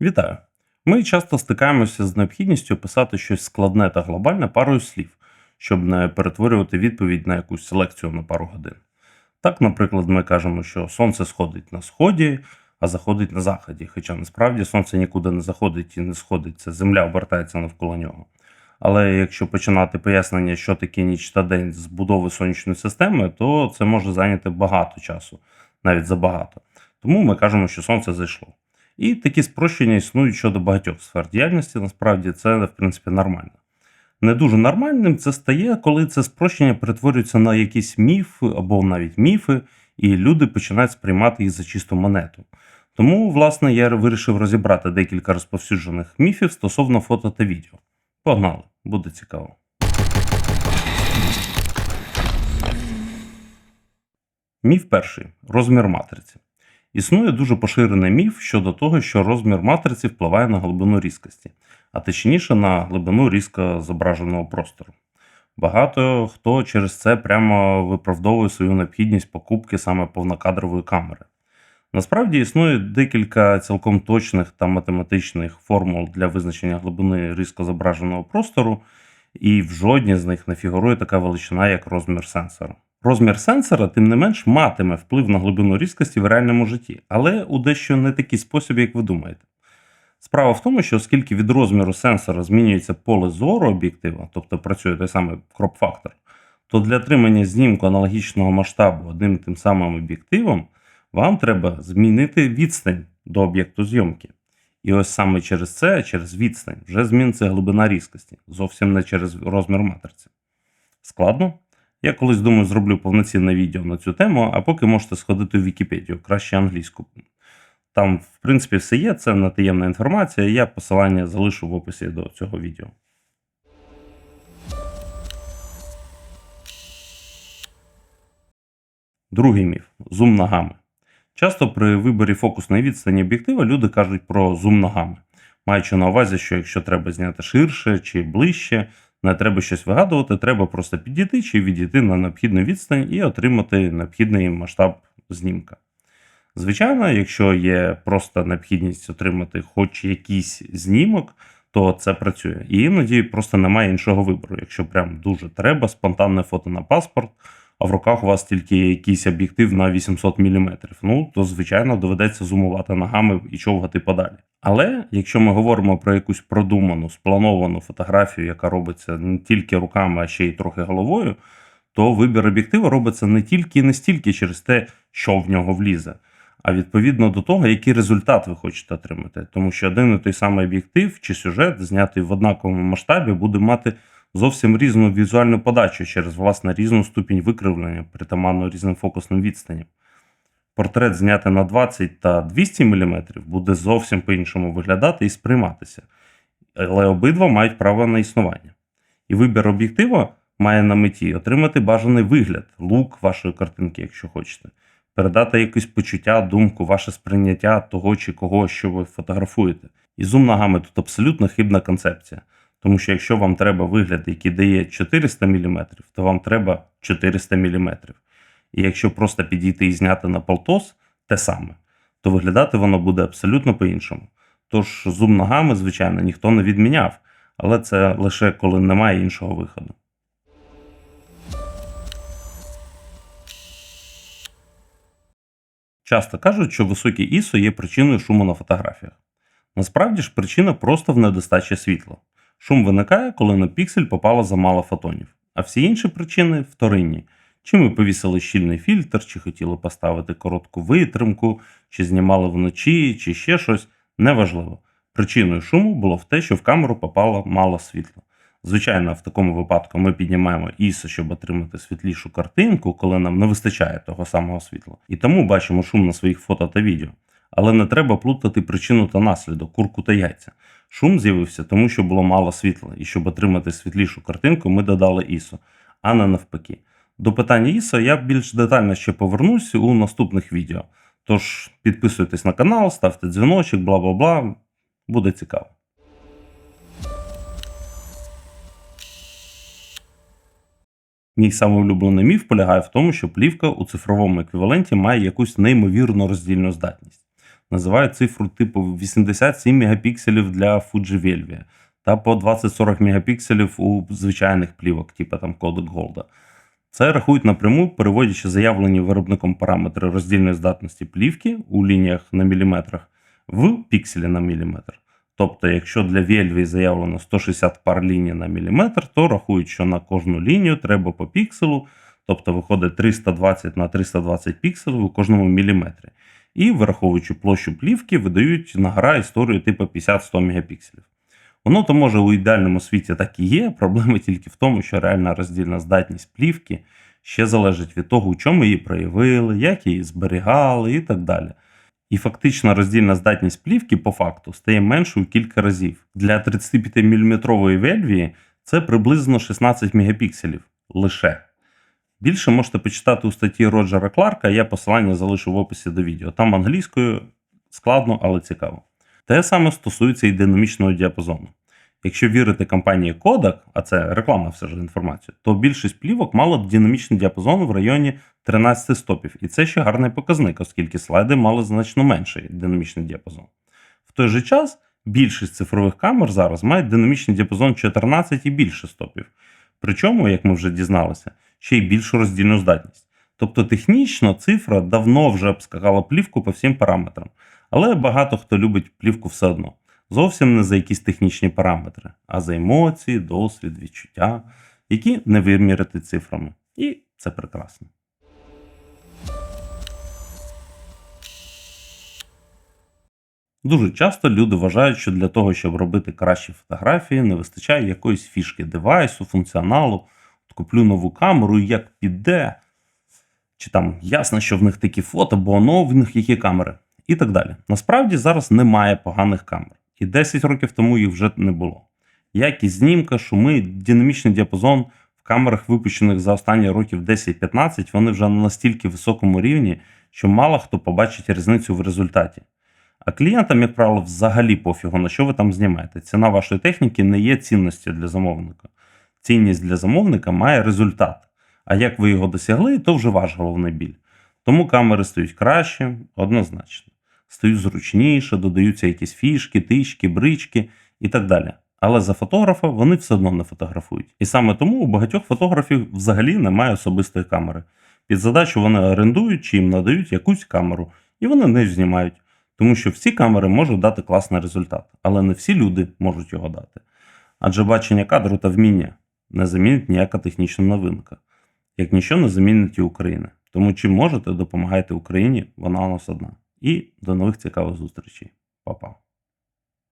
Вітаю! Ми часто стикаємося з необхідністю писати щось складне та глобальне парою слів, щоб не перетворювати відповідь на якусь селекцію на пару годин. Так, наприклад, ми кажемо, що сонце сходить на сході, а заходить на заході. Хоча насправді сонце нікуди не заходить і не сходить, це земля обертається навколо нього. Але якщо починати пояснення, що таке ніч та день з будови сонячної системи, то це може зайняти багато часу, навіть забагато. Тому ми кажемо, що сонце зайшло. І такі спрощення існують щодо багатьох сфер діяльності. Насправді це в принципі нормально. Не дуже нормальним це стає, коли це спрощення перетворюється на якийсь міф або навіть міфи, і люди починають сприймати їх за чисту монету. Тому, власне, я вирішив розібрати декілька розповсюджених міфів стосовно фото та відео. Погнали, буде цікаво. Міф перший розмір матриці. Існує дуже поширений міф щодо того, що розмір матриці впливає на глибину різкості, а точніше на глибину різко зображеного простору. Багато хто через це прямо виправдовує свою необхідність покупки саме повнокадрової камери. Насправді існує декілька цілком точних та математичних формул для визначення глибини різко зображеного простору, і в жодній з них не фігурує така величина, як розмір сенсора. Розмір сенсора, тим не менш, матиме вплив на глибину різкості в реальному житті, але у дещо не такий спосіб, як ви думаєте. Справа в тому, що оскільки від розміру сенсора змінюється поле зору об'єктива, тобто працює той самий кроп-фактор, то для отримання знімку аналогічного масштабу одним і тим самим об'єктивом вам треба змінити відстань до об'єкту зйомки. І ось саме через це, через відстань, вже зміниться глибина різкості, зовсім не через розмір матриці. Складно? Я колись думаю, зроблю повноцінне відео на цю тему, а поки можете сходити в Вікіпедію, краще англійську. Там, в принципі, все є, це не таємна інформація, я посилання залишу в описі до цього відео. Другий міф зум ногами. Часто при виборі фокусної відстані об'єктива люди кажуть про зум ногами, маючи на увазі, що якщо треба зняти ширше чи ближче, не треба щось вигадувати, треба просто підійти чи відійти на необхідну відстань і отримати необхідний масштаб знімка. Звичайно, якщо є просто необхідність отримати хоч якийсь знімок, то це працює. І іноді просто немає іншого вибору. Якщо прям дуже треба, спонтанне фото на паспорт, а в руках у вас тільки якийсь об'єктив на 800 мм, ну то звичайно доведеться зумувати ногами і човгати подалі. Але якщо ми говоримо про якусь продуману, сплановану фотографію, яка робиться не тільки руками, а ще й трохи головою, то вибір об'єктива робиться не тільки і не стільки через те, що в нього влізе, а відповідно до того, який результат ви хочете отримати. Тому що один і той самий об'єктив чи сюжет, знятий в однаковому масштабі, буде мати зовсім різну візуальну подачу через власне різну ступінь викривлення, притаманну різним фокусним відстаням. Портрет знятий на 20 та 200 мм буде зовсім по-іншому виглядати і сприйматися, але обидва мають право на існування. І вибір об'єктива має на меті отримати бажаний вигляд, лук вашої картинки, якщо хочете, передати якесь почуття, думку, ваше сприйняття того чи кого, що ви фотографуєте. І зум ногами тут абсолютно хибна концепція. Тому що якщо вам треба вигляд, який дає 400 мм, то вам треба 400 мм. І якщо просто підійти і зняти на полтос те саме, то виглядати воно буде абсолютно по-іншому. Тож зум ногами, звичайно, ніхто не відміняв, але це лише коли немає іншого виходу. Часто кажуть, що високі ISO є причиною шуму на фотографіях. Насправді ж причина просто в недостачі світла. Шум виникає, коли на піксель попало замало фотонів, а всі інші причини вторинні. Чи ми повісили щільний фільтр, чи хотіли поставити коротку витримку, чи знімали вночі, чи ще щось неважливо. Причиною шуму було в те, що в камеру попало мало світла. Звичайно, в такому випадку ми піднімаємо ISO, щоб отримати світлішу картинку, коли нам не вистачає того самого світла. І тому бачимо шум на своїх фото та відео. Але не треба плутати причину та наслідок, курку та яйця. Шум з'явився, тому що було мало світла, і щоб отримати світлішу картинку, ми додали ISO, а не навпаки. До питання ISO я більш детально ще повернусь у наступних відео. Тож підписуйтесь на канал, ставте дзвіночок, бла бла бла. Буде цікаво. Мій самоулюблений міф полягає в тому, що плівка у цифровому еквіваленті має якусь неймовірну роздільну здатність. Називають цифру типу 87 мегапікселів для Fuji Velvia та по 20-40 мегапікселів у звичайних плівок, типу там Kodak Gold. Це рахують напряму, переводячи заявлені виробником параметри роздільної здатності плівки у лініях на міліметрах в пікселі на міліметр. Тобто, якщо для Вельві заявлено 160 пар ліній на міліметр, то рахують, що на кожну лінію треба по пікселу, тобто виходить 320 на 320 пікселів у кожному міліметрі. І враховуючи площу плівки, видають на гра історію типу 50-100 мегапікселів. Воно то може у ідеальному світі так і є. Проблема тільки в тому, що реальна роздільна здатність плівки ще залежить від того, у чому її проявили, як її зберігали і так далі. І фактично роздільна здатність плівки по факту стає меншою в кілька разів. Для 35 мм вельвії це приблизно 16 мегапікселів лише. Більше можете почитати у статті Роджера Кларка, я посилання залишу в описі до відео. Там англійською складно, але цікаво. Те саме стосується і динамічного діапазону. Якщо вірити компанії Kodak, а це реклама все ж інформація, то більшість плівок мала динамічний діапазон в районі 13 стопів. І це ще гарний показник, оскільки слайди мали значно менший динамічний діапазон. В той же час більшість цифрових камер зараз мають динамічний діапазон 14 і більше стопів. Причому, як ми вже дізналися, ще й більшу роздільну здатність. Тобто технічно цифра давно вже обскакала плівку по всім параметрам. Але багато хто любить плівку все одно. Зовсім не за якісь технічні параметри, а за емоції, досвід, відчуття, які не виміряти цифрами. І це прекрасно. Дуже часто люди вважають, що для того, щоб робити кращі фотографії, не вистачає якоїсь фішки девайсу, функціоналу. Куплю нову камеру і як піде. Чи там ясно, що в них такі фото, бо оно в них які камери. І так далі. Насправді зараз немає поганих камер. І 10 років тому їх вже не було. Якість знімка, шуми, динамічний діапазон в камерах, випущених за останні років 10-15, вони вже на настільки високому рівні, що мало хто побачить різницю в результаті. А клієнтам, як правило, взагалі пофігу, на що ви там знімаєте. Ціна вашої техніки не є цінністю для замовника. Цінність для замовника має результат. А як ви його досягли, то вже ваш головний біль. Тому камери стають краще, однозначно. Стають зручніше, додаються якісь фішки, тички, брички і так далі. Але за фотографа вони все одно не фотографують. І саме тому у багатьох фотографів взагалі немає особистої камери. Під задачу вони орендують чи їм надають якусь камеру, і вони нею знімають. Тому що всі камери можуть дати класний результат, але не всі люди можуть його дати. Адже бачення кадру та вміння не замінить ніяка технічна новинка, як нічого не замінить і Україна. Тому чим можете, допомагайте Україні, вона у нас одна. І до нових цікавих зустрічей. Па-па.